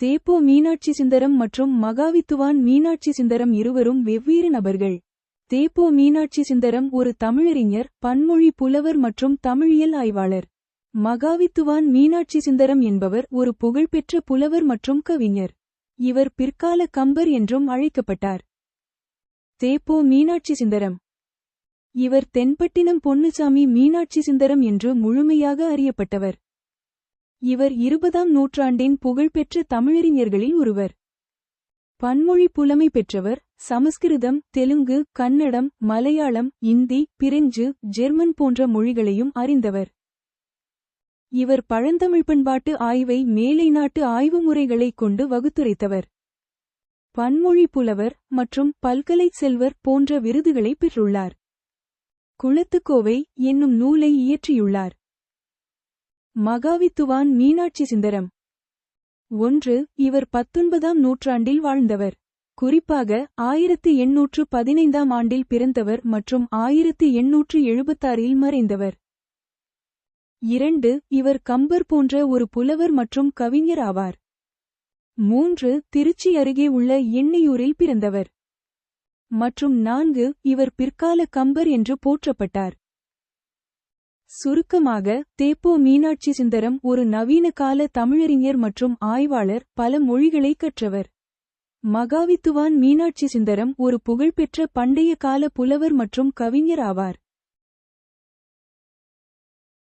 தேப்போ மீனாட்சி சுந்தரம் மற்றும் மகாவித்துவான் மீனாட்சி சுந்தரம் இருவரும் வெவ்வேறு நபர்கள். தேப்போ மீனாட்சி சுந்தரம் ஒரு தமிழறிஞர் பன்மொழி புலவர் மற்றும் தமிழியல் ஆய்வாளர். மகாவித்துவான் மீனாட்சி சுந்தரம் என்பவர் ஒரு புகழ்பெற்ற புலவர் மற்றும் கவிஞர். இவர் பிற்கால கம்பர் என்றும் அழைக்கப்பட்டார். தேப்போ மீனாட்சி சுந்தரம். இவர் தென்பட்டினம் பொன்னுசாமி மீனாட்சி சுந்தரம் என்று முழுமையாக அறியப்பட்டவர். இவர் இருபதாம் நூற்றாண்டின் புகழ்பெற்ற தமிழறிஞர்களில் ஒருவர். பன்மொழி புலமை பெற்றவர் சமஸ்கிருதம் தெலுங்கு கன்னடம் மலையாளம் இந்தி பிரெஞ்சு ஜெர்மன் போன்ற மொழிகளையும் அறிந்தவர். இவர் பழந்தமிழ் பண்பாட்டு ஆய்வை மேலை நாட்டு ஆய்வு முறைகளைக் கொண்டு வகுத்துரைத்தவர். பன்மொழி புலவர் மற்றும் பல்கலைச் செல்வர் போன்ற விருதுகளை பெற்றுள்ளார். குளத்துக்கோவை என்னும் நூலை இயற்றியுள்ளார். மகாவித்துவான் மீனாட்சி சுந்தரம். ஒன்று இவர் பத்தொன்பதாம் நூற்றாண்டில் வாழ்ந்தவர். குறிப்பாக ஆயிரத்து எண்ணூற்று பதினைந்தாம் ஆண்டில் பிறந்தவர் மற்றும் ஆயிரத்து எண்ணூற்று எழுபத்தாறில் மறைந்தவர். இரண்டு இவர் கம்பர் போன்ற ஒரு புலவர் மற்றும் கவிஞர் ஆவார். மூன்று திருச்சி அருகே உள்ள எண்ணையூரில் பிறந்தவர். மற்றும் நான்கு இவர் பிற்கால கம்பர் என்று போற்றப்பட்டார். சுருக்கமாக தேப்போ மீனாட்சி சுந்தரம் ஒரு நவீன கால தமிழறிஞர் மற்றும் ஆய்வாளர் பல மொழிகளை கற்றவர். மகாவித்துவான் மீனாட்சி சுந்தரம் ஒரு புகழ்பெற்ற பண்டைய கால புலவர் மற்றும் கவிஞர் ஆவார்.